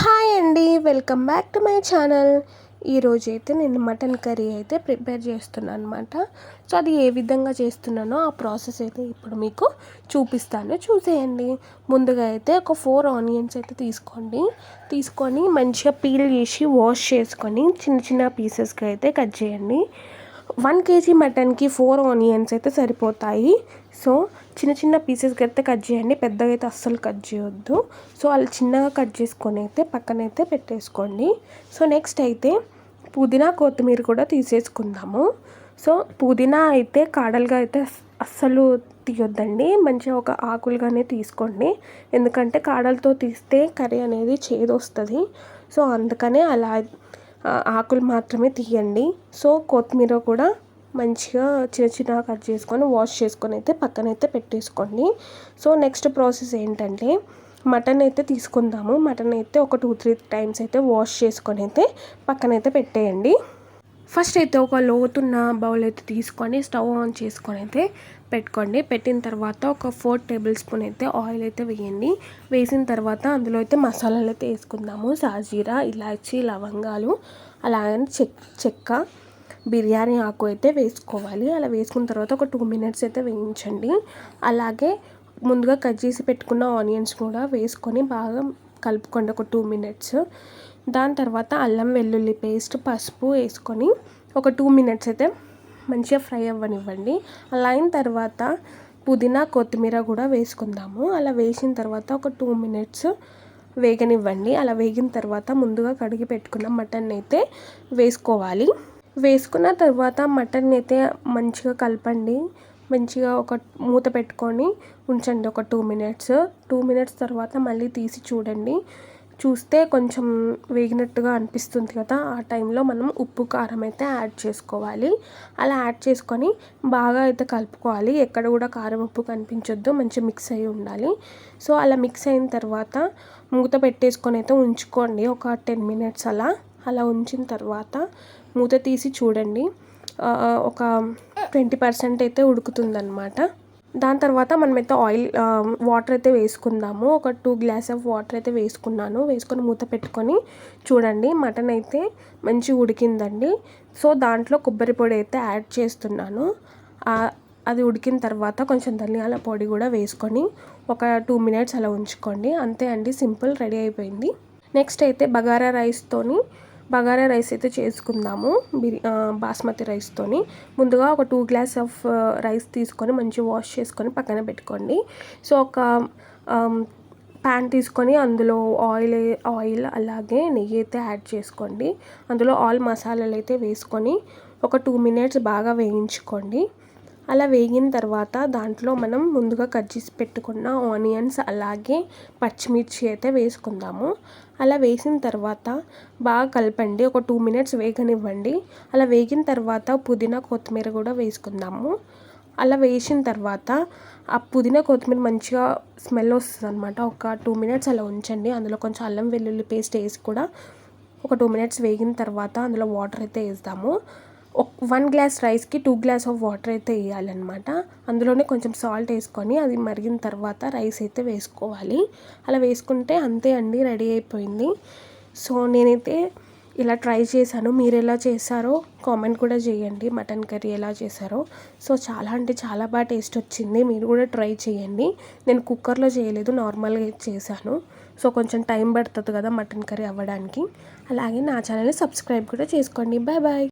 Hi అండి welcome back to my channel. ఈరోజు అయితే నేను మటన్ కర్రీ అయితే ప్రిపేర్ చేస్తున్నాను అనమాట సో అది ఏ విధంగా చేస్తున్నానో ఆ ప్రాసెస్ అయితే ఇప్పుడు మీకు చూపిస్తాను. చూసేయండి. ముందుగా అయితే ఒక ఫోర్ ఆనియన్స్ అయితే తీసుకోండి. తీసుకొని మంచిగా పీల్ చేసి వాష్ చేసుకొని చిన్న చిన్న పీసెస్గా అయితే కట్ చేయండి. వన్ కేజీ మటన్కి ఫోర్ ఆనియన్స్ అయితే సరిపోతాయి. సో చిన్న చిన్న పీసెస్కి అయితే కట్ చేయండి. పెద్దగా అయితే అస్సలు కట్ చేయొద్దు. సో అలా చిన్నగా కట్ చేసుకొని అయితే పక్కనైతే పెట్టేసుకోండి. సో నెక్స్ట్ అయితే పుదీనా కొత్తిమీర కూడా తీసేసుకుందాము. సో పుదీనా అయితే కాడలుగా అయితే అస్సలు తీయొద్దండి. మంచిగా ఒక ఆకులుగానే తీసుకోండి. ఎందుకంటే కాడలతో తీస్తే కర్రీ అనేది చేదు వస్తుంది సో అందుకనే అలా ఆకులు మాత్రమే తీయండి. సో కొత్తిమీర కూడా మంచిగా చిన్న చిన్నగా కట్ చేసుకొని వాష్ చేసుకొని అయితే పక్కనైతే పెట్టేసుకోండి. సో నెక్స్ట్ ప్రాసెస్ ఏంటంటే మటన్ అయితే తీసుకుందాము. మటన్ అయితే ఒక టూ త్రీ టైమ్స్ అయితే వాష్ చేసుకొని అయితే పక్కనైతే పెట్టేయండి. ఫస్ట్ అయితే ఒక లోతున్న బౌల్ అయితే తీసుకొని స్టవ్ ఆన్ చేసుకొని అయితే పెట్టుకోండి. పెట్టిన తర్వాత ఒక ఫోర్ టేబుల్ స్పూన్ అయితే ఆయిల్ అయితే వేయండి. వేసిన తర్వాత అందులో అయితే మసాలాలు అయితే వేసుకుందాము. సాజీరా ఇలాచీ లవంగాలు అలాగే చెక్క బిర్యానీ ఆకు అయితే వేసుకోవాలి. అలా వేసుకున్న తర్వాత ఒక టూ మినిట్స్ అయితే వేయించండి. అలాగే ముందుగా కట్ చేసి పెట్టుకున్న ఆనియన్స్ కూడా వేసుకొని బాగా కలుపుకోండి. ఒక టూ మినిట్స్. దాని తర్వాత అల్లం వెల్లుల్లి పేస్ట్ పసుపు వేసుకొని ఒక టూ మినిట్స్ అయితే మంచిగా ఫ్రై అవ్వనివ్వండి. అలా అయిన తర్వాత పుదీనా కొత్తిమీర కూడా వేసుకుందాము. అలా వేసిన తర్వాత ఒక టూ మినిట్స్ వేగనివ్వండి. అలా వేగిన తర్వాత ముందుగా కడిగి పెట్టుకున్న మటన్ అయితే వేసుకోవాలి. వేసుకున్న తర్వాత మటన్ అయితే మంచిగా కలపండి. మంచిగా ఒక మూత పెట్టుకొని ఉంచండి. ఒక టూ మినిట్స్ టూ మినిట్స్ తర్వాత మళ్ళీ తీసి చూడండి. చూస్తే కొంచెం వేగినట్టుగా అనిపిస్తుంది కదా ఆ టైంలో మనం ఉప్పు కారం అయితే యాడ్ చేసుకోవాలి. అలా యాడ్ చేసుకొని బాగా అయితే కలుపుకోవాలి. ఎక్కడ కూడా కారం ఉప్పు కనిపించొద్దు మంచిగా మిక్స్ అయ్యి ఉండాలి. సో అలా మిక్స్ అయిన తర్వాత మూత పెట్టేసుకొని అయితే ఉంచుకోండి. ఒక టెన్ మినిట్స్ అలా. అలా ఉంచిన తర్వాత మూత తీసి చూడండి. ఒక ట్వంటీ పర్సెంట్ అయితే ఉడుకుతుందన్నమాట. దాని తర్వాత మనమైతే ఆయిల్ వాటర్ అయితే వేసుకుందాము. ఒక టూ గ్లాస్ ఆఫ్ వాటర్ అయితే వేసుకున్నాను. వేసుకొని మూత పెట్టుకొని చూడండి మటన్ అయితే మంచిగా ఉడికిందండి. సో దాంట్లో కొబ్బరి పొడి అయితే యాడ్ చేస్తున్నాను. అది ఉడికిన తర్వాత కొంచెం ధనియాల పొడి కూడా వేసుకొని ఒక టూ మినిట్స్ అలా ఉంచుకోండి. అంతే అండి సింపుల్ రెడీ అయిపోయింది. నెక్స్ట్ అయితే బగారా రైస్తోని బగారా రైస్ అయితే చేసుకుందాము బిర్ బాస్మతి రైస్తోని ముందుగా ఒక టూ గ్లాస్ ఆఫ్ రైస్ తీసుకొని మంచిగా వాష్ చేసుకొని పక్కన పెట్టుకోండి. సో ఒక ప్యాన్ తీసుకొని అందులో ఆయిల్ ఆయిల్ అలాగే నెయ్యి అయితే యాడ్ చేసుకోండి. అందులో ఆల్ మసాలాలు అయితే వేసుకొని ఒక టూ మినిట్స్ బాగా వేయించుకోండి. అలా వేగిన తర్వాత దాంట్లో మనం ముందుగా కట్ చేసి పెట్టుకున్న ఆనియన్స్ అలాగే పచ్చిమిర్చి అయితే వేసుకుందాము. అలా వేసిన తర్వాత బాగా కలపండి. ఒక టూ మినిట్స్ వేగనివ్వండి. అలా వేగిన తర్వాత పుదీనా కొత్తిమీర కూడా వేసుకుందాము. అలా వేసిన తర్వాత ఆ పుదీనా కొత్తిమీర మంచిగా స్మెల్ వస్తుంది అనమాట ఒక టూ మినిట్స్ అలా ఉంచండి. అందులో కొంచెం అల్లం వెల్లుల్లి పేస్ట్ వేసి కూడా ఒక టూ మినిట్స్ వేగిన తర్వాత అందులో వాటర్ అయితే వేస్తాము. వన్ గ్లాస్ రైస్కి టూ గ్లాస్ ఆఫ్ వాటర్ అయితే వేయాలన్నమాట. అందులోనే కొంచెం సాల్ట్ వేసుకొని అది మరిగిన తర్వాత రైస్ అయితే వేసుకోవాలి. అలా వేసుకుంటే అంతే అండి రెడీ అయిపోయింది. సో నేనైతే ఇలా ట్రై చేశాను. మీరు ఎలా చేశారో కామెంట్ కూడా చేయండి. మటన్ కర్రీ ఎలా చేశారో. సో చాలా అంటే చాలా బాగా టేస్ట్ వచ్చింది. మీరు కూడా ట్రై చేయండి. నేను కుక్కర్లో చేయలేదు నార్మల్గా చేశాను. సో కొంచెం టైం పడుతుంది కదా మటన్ కర్రీ అవ్వడానికి. అలాగే నా ఛానల్ని సబ్స్క్రైబ్ కూడా చేసుకోండి. Bye bye.